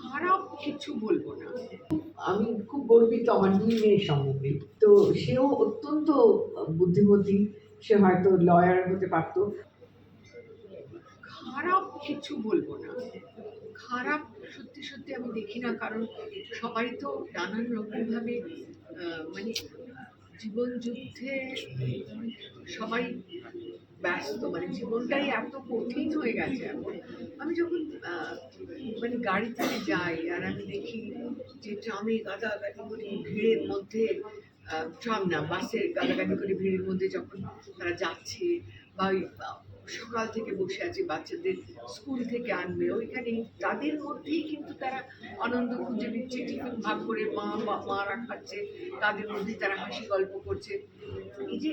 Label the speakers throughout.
Speaker 1: খারাপ কিছু বলব না।
Speaker 2: আমি খুব গর্বিত আমার দুই মেয়ের সম্বন্ধে। তো সেও অত্যন্ত বুদ্ধিমতী সে হয়তো লয়ার হতে পারতো।
Speaker 1: খারাপ কিছু বলব না। খারাপ সত্যি সত্যি আমি দেখি না কারণ সবাই তো নানান রকম ভাবে মানে জীবন যুদ্ধে সবাই ব্যস্ত মানে জীবনটাই এত কঠিন হয়ে গেছে এখন। আমি যখন মানে গাড়ি থেকে যাই আর আমি দেখি যে ট্রামে গাদাগাদি করে ভিড়ের মধ্যে ট্রাম না, বাসের গাদাগাদি করে ভিড়ের মধ্যে যখন তারা যাচ্ছে বা সকাল থেকে বসে আছে বাচ্চাদের স্কুল থেকে আনবে, ওইখানে তাদের মধ্যেই কিন্তু তারা আনন্দ খুঁজে নিচ্ছে, টিফিন ভাগ করে মা বা মারা খাচ্ছে তাদের মধ্যেই তারা হাসি গল্প করছে। এই যে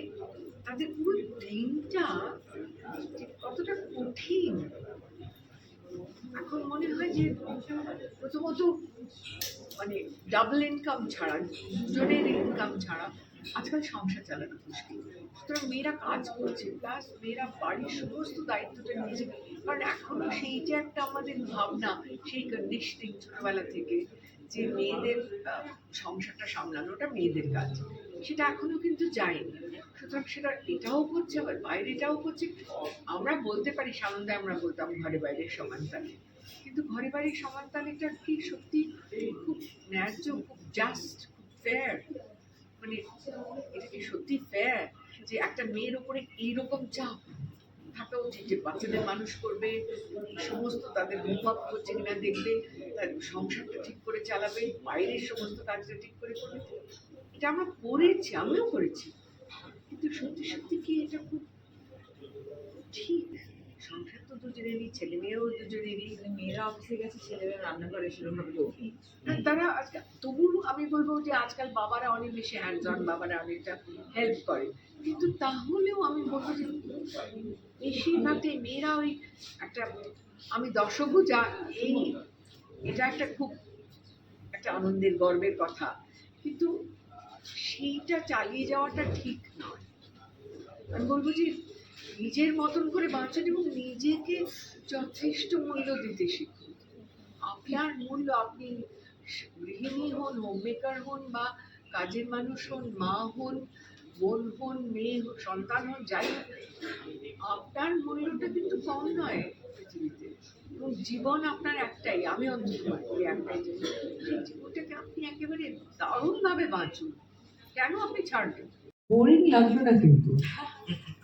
Speaker 1: তাদের পুরো দিনটা কতটা কঠিন। এখন মনে হয় যে প্রথমত মানে ডাবল ইনকাম ছাড়া, দুজনের ইনকাম ছাড়া আজকাল সংসার চালানো মুশকিল। সুতরাং মেয়েরা কাজ করছে প্লাস মেয়েরা বাড়ির সমস্ত দায়িত্বটা নিয়েছে। কারণ এখনও সেই যে একটা আমাদের ভাবনা, সেই কন্ডিশনিং ছোটবেলা থেকে। যে মেয়েদের সংসারটা সামলানোটা মেয়েদের কাজ। সেটা এখনও কিন্তু যায়নি। সুতরাং সেটা এটাও করছে, আবার বাইরেটাও করছে। আমরা বলতে পারি, সানন্দে আমরা বলতাম ঘরে বাইরের সমানতালে কিন্তু ঘরে বাইরের সমানতালেটা কি সত্যি খুব ন্যায্য, খুব জাস্ট খুব ফেয়ার মানে এটা কি সত্যি ফেয়ার যে একটা মেয়ের উপরে এইরকম চাপ থাকা উচিত যে বাচ্চাদের মানুষ করবে, সমস্ত তাদের হোমওয়ার্ক হচ্ছে কিনা দেখবে, তার সংসারটা ঠিক করে চালাবে, বাইরের সমস্ত কাজটা ঠিক করে করবে। এটা আমরা করেছি, আমিও করেছি। কিন্তু সত্যি সত্যি কি এটা খুব ঠিক? দুজনেরই ছেলে মেয়েও দুজনেরই
Speaker 3: মেয়েরা অফিসে গেছে ছেলেরা রান্না করে সেরকমভাবে নেই।
Speaker 1: আর তারা আজকাল তবু আমি বলব যে আজকাল বাবারা অনেক বেশি হ্যান্ডস অন বাবারা অনেকটা হেল্প করে। কিন্তু তাহলেও আমি বলব যে বেশিরভাগটাই মেয়েরা ওই একটা আমি দর্শকও যা এই এটা একটা খুব একটা আনন্দের গর্বের কথা। কিন্তু সেইটা চালিয়ে যাওয়াটা ঠিক নয়। আমি বলব যে নিজের মতন করে বাঁচুন এবং নিজেকে যথেষ্ট মূল্য দিতে শিখুন। আপনার মূল্য আপনি গৃহিণী হন হোমমেকার হন বা কাজের মানুষ হন মা হন বোন হন মেয়ে হন সন্তান হন যাই হোক আপনার মূল্যটা কিন্তু কম নয় পৃথিবীতে। এবং জীবন আপনার একটাই আমি অন্তত করি একটাই জীবন সেই জীবনটাকে আপনি একেবারে দারুণভাবে বাঁচুন। কেন আপনি ছাড়বেন?
Speaker 2: বোরিং লাগল না কিন্তু।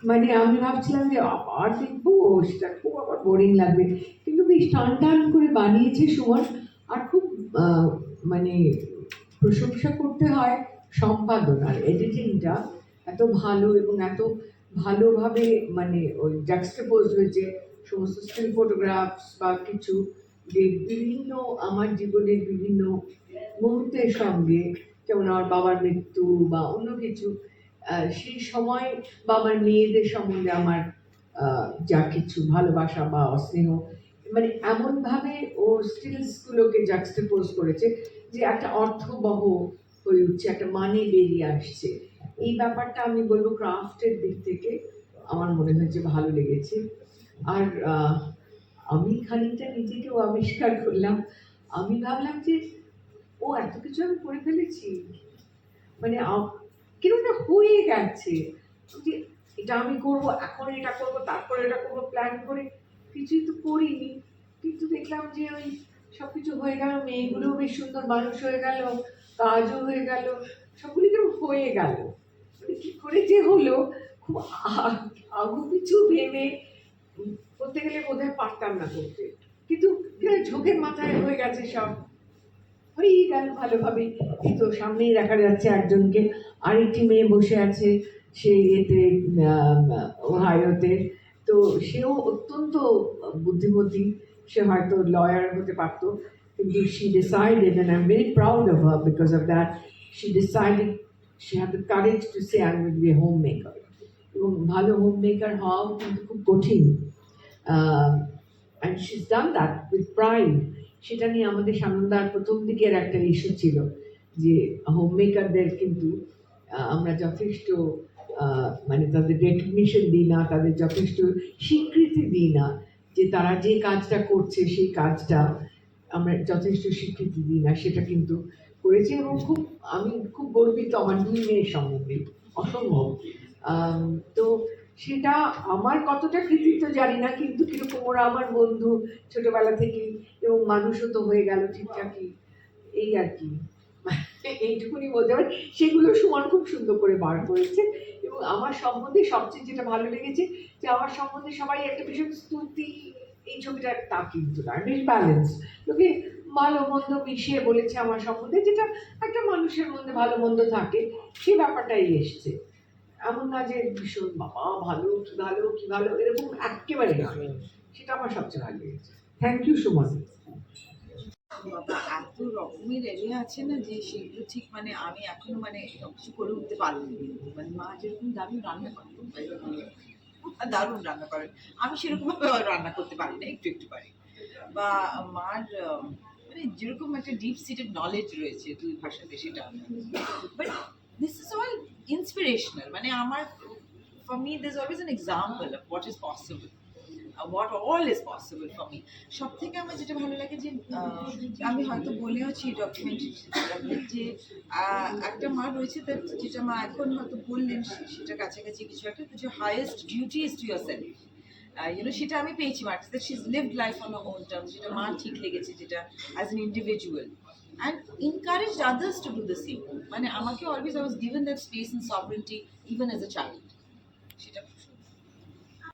Speaker 2: মানে আমি ভাবছিলাম যে আবার দেখব, সেটা খুব আবার বোরিং লাগবে। কিন্তু বেশ টান টান করে বানিয়েছে সুমন। আর খুব মানে প্রশংসা করতে হয় সম্পাদনার এডিটিংটা এত ভালো এবং এত ভালোভাবে মানে ওই জাক্সটাপোজ হয়েছে সমস্ত স্টিল ফটোগ্রাফস বা কিছু যে বিভিন্ন আমার জীবনের বিভিন্ন মুহূর্তের সঙ্গে, যেমন আমার বাবার মৃত্যু বা অন্য কিছু। সেই সময় বা আমার মেয়েদের সম্বন্ধে আমার যা কিছু ভালোবাসা বা স্নেহ মানে এমনভাবে ও স্টিলসগুলোকে জাক্সটাপোজ করেছে যে একটা অর্থবহ হয়ে উঠছে, একটা মানে বেরিয়ে আসছে। এই ব্যাপারটা আমি বলব ক্রাফটের দিক থেকে আমার মনে হয়েছে ভালো লেগেছে। আর আমি খানিকটা নিজেকেও আবিষ্কার করলাম। আমি ভাবলাম যে, ও এত কিছু আমি করে ফেলেছি। মানে কীরকম একটা হয়ে গেছে যে এটা আমি করব, এখন এটা করব, তারপরে এটা করব প্ল্যান করে কিছুই তো করিনি। কিন্তু দেখলাম যে ওই সব কিছু হয়ে গেল, মেয়েগুলোও বেশ সুন্দর মানুষ হয়ে গেল, কাজও হয়ে গেল, সবগুলি কেমন হয়ে গেল। মানে কী করে যে হলো, খুব আগু পিছু ভেবে করতে গেলে বোধহয় পারতাম না করতে কিন্তু ঝোঁকের মাথায় হয়ে গেছে সব। হয়েই গেল ভালোভাবে। এই তো সামনেই দেখা যাচ্ছে একজনকে। আরেকটি মেয়ে বসে আছে সেই এতে ওহাইওতে। তো সেও অত্যন্ত বুদ্ধিমতী। সে হয়তো লয়ার হতে পারতো। কিন্তু she decided and I am very proud of her because of that she decided she have the courage to say I will be home maker এবং ভালো হোম মেকার হওয়াও কিন্তু খুব কঠিন। And she done that with pride সেটা নিয়ে আমাদের সানন্দার প্রথম দিকের একটা ইস্যু ছিল যে হোম মেকারদের কিন্তু আমরা যথেষ্ট মানে তাদের রেকগনিশন দিই না, তাদের যথেষ্ট স্বীকৃতি দিই না যে তারা যে কাজটা করছে সেই কাজটা আমরা যথেষ্ট স্বীকৃতি দিই না, সেটা কিন্তু করেছে এবং খুব, আমি খুব গর্বিত আমার দুই মেয়ের সম্বন্ধে, অসম্ভব। তো সেটা আমার কতটা কৃতিত্ব জানি না, কিন্তু কীরকম ওরা আমার বন্ধু ছোটবেলা থেকেই এবং মানুষও তো হয়ে গেল ঠিকঠাকই। এই আর কি। এইটুকুনি বলতে পারি। সেগুলো সুমন খুব সুন্দর করে বার করেছে এবং আমার সম্বন্ধে সবচেয়ে যেটা ভালো লেগেছে যে আমার সম্বন্ধে সবাই একটা ভীষণ স্তুতি এই ছবিটা তা কিন্তু না, বেশ ব্যালেন্স লোকে ভালো মন্দ মিশিয়ে বলেছে আমার সম্বন্ধে, যেটা একটা মানুষের মধ্যে ভালো মন্দ থাকে সেই ব্যাপারটাই এসছে। এমন না যে ভীষণ বাবা ভালো, কি ভালো কি ভালো, এরকম একেবারে না। সেটা আমার সবচেয়ে ভালো লেগেছে। থ্যাংক ইউ সুমন
Speaker 3: বাবা, এত রকমের এরিয়া আছে না যে সেগুলো ঠিক মানে আমি এখনও মানে কিছু করে উঠতে পারিনি কিন্তু। মানে মা যেরকম দারুণ রান্না করেন দারুণ রান্না করেন আমি সেরকম ভাবে রান্না করতে পারি না, একটু একটু পারি। বা মার মানে যেরকম একটা ডিপ সিটেড নলেজ রয়েছে দুই ভাষাতে, সেটা but this is all inspirational মানে আমার for me this always an example of what is possible what all is possible for me সব থেকে আমার যেটা ভালো লাগে যে আমি হয়তো বলেওছি ডকুমেন্টারি যে একটা মা রয়েছে তার, যেটা মা এখন হয়তো বললেন সেটা কাছাকাছি কিছু একটা কিছু highest duty is to yourself you know সেটা আমি পেয়েছি মার that she is lived life on own term যেটা মা ঠিক লেগেছে যেটা as an individual and encourage others to do the same মানে আমাকে always I was given that space in sovereignty even as a child সেটা